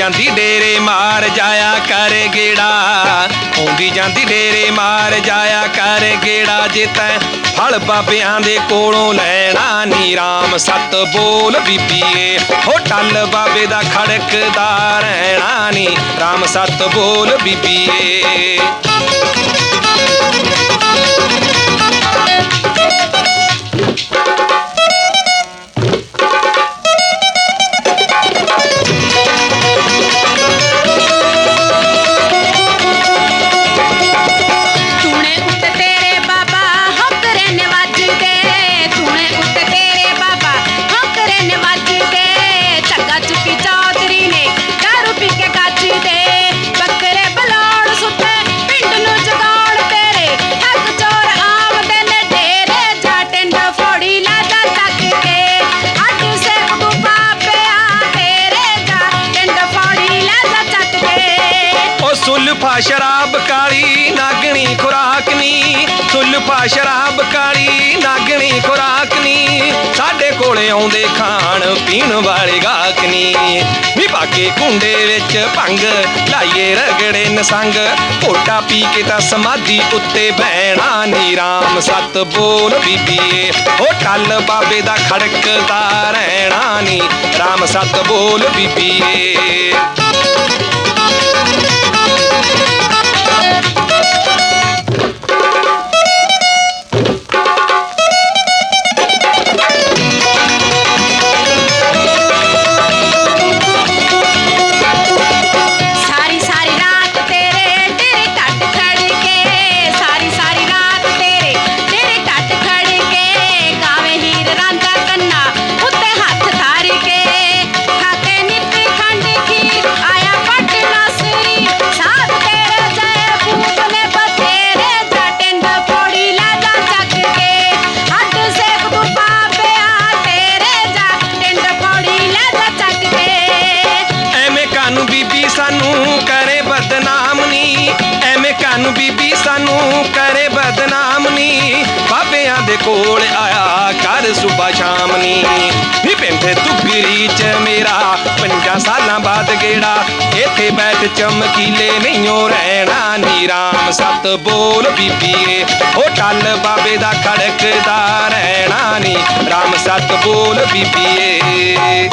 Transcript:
ਜਾਂਦੀ ਡੇਰੇ ਮਾਰ ਜਾਇਆ ਕਰ ਗੇੜਾ। ਆਉਂਦੀ ਜਾਂਦੀ ਡੇਰੇ ਮਾਰ ਜਾਇਆ ਕਰ ਗੇੜਾ। ਜੇ ਤੈਂ ਫਲ ਬਾਬਿਆਂ ਦੇ ਕੋਲੋਂ ਲੈਣਾ ਨੀ ਰਾਮ। ਸਤ ਬੋਲ ਬੀਬੀਏ, ਹੋ ਟੱਲ ਬਾਬੇ ਦਾ ਖੜਕਦਾ ਰਹਿਣਾ ਨੀ। ਰਾਮ ਸਤ ਬੋਲ ਬੀਬੀਏ। ਸੁਲਫਾ ਸ਼ਰਾਬ ਕਾਲੀ, ਨਾਗਣੀ ਖੁਰਾਕ ਨੀ। ਸੁਲਫਾ ਸ਼ਰਾਬ ਕਾਲੀ, ਨਾਗਣੀ ਖੁਰਾਕ ਨੀ। ਸਾਡੇ ਕੋਲੇ ਆਉਂਦੇ ਖਾਣ, ਪੀਣ ਵਾਲੇ ਗਾਹਕ ਨੀ। ਨੀ ਬਾਕੇ ਕੁੰਡੇ ਵਿੱਚ ਭੰਗ, ਲਾਈਏ ਰਗੜੇ ਨਸੰਗ। ਘੋਟਾ ਪੀ ਕੇ ਤਾਂ ਸਮਾਧੀ ਉੱਤੇ ਬਹਿਣਾ ਨੀ, ਰਾਮ ਸਤ ਬੋਲ ਬੀਬੀਏ। ਉਹ ਟੱਲ ਬਾਬੇ ਦਾ ਖੜਕਦਾ ਰਹਿਣਾ ਨੀ, ਰਾਮ ਸਤ ਬੋਲ ਬੀਬੀਏ। ਬਦਨਾਮ ਨੀ ਐਵੇਂ ਕਾਨੂੰ ਬੀਬੀ ਸਾਨੂੰ ਕਰੇ ਬਦਨਾਮ ਨੀ ਬਾਬਿਆਂ ਦੇ ਕੋਲ ਆਇਆ ਕਰ ਸੁਬਾ ਸ਼ਾਮ ਨੀ ਨੀ ਪਿੰਡੇ ਤੁਗਰੀ ਚ ਮੇਰਾ ਪੰਜਾਂ ਸਾਲਾਂ ਬਾਅਦ ਗੇੜਾ, ਇੱਥੇ ਬੈਠ ਚਮਕੀਲੇ ਨਹੀਂਓ ਰਹਿਣਾ ਨੀ ਰਾਮ। ਸਤ ਬੋਲ ਬੀਬੀਏ, ਉਹ ਟੱਲ ਬਾਬੇ ਦਾ ਖੜਕਦਾ ਰਹਿਣਾ ਨੀ। ਰਾਮ ਸਤ ਬੋਲ ਬੀਬੀਏ।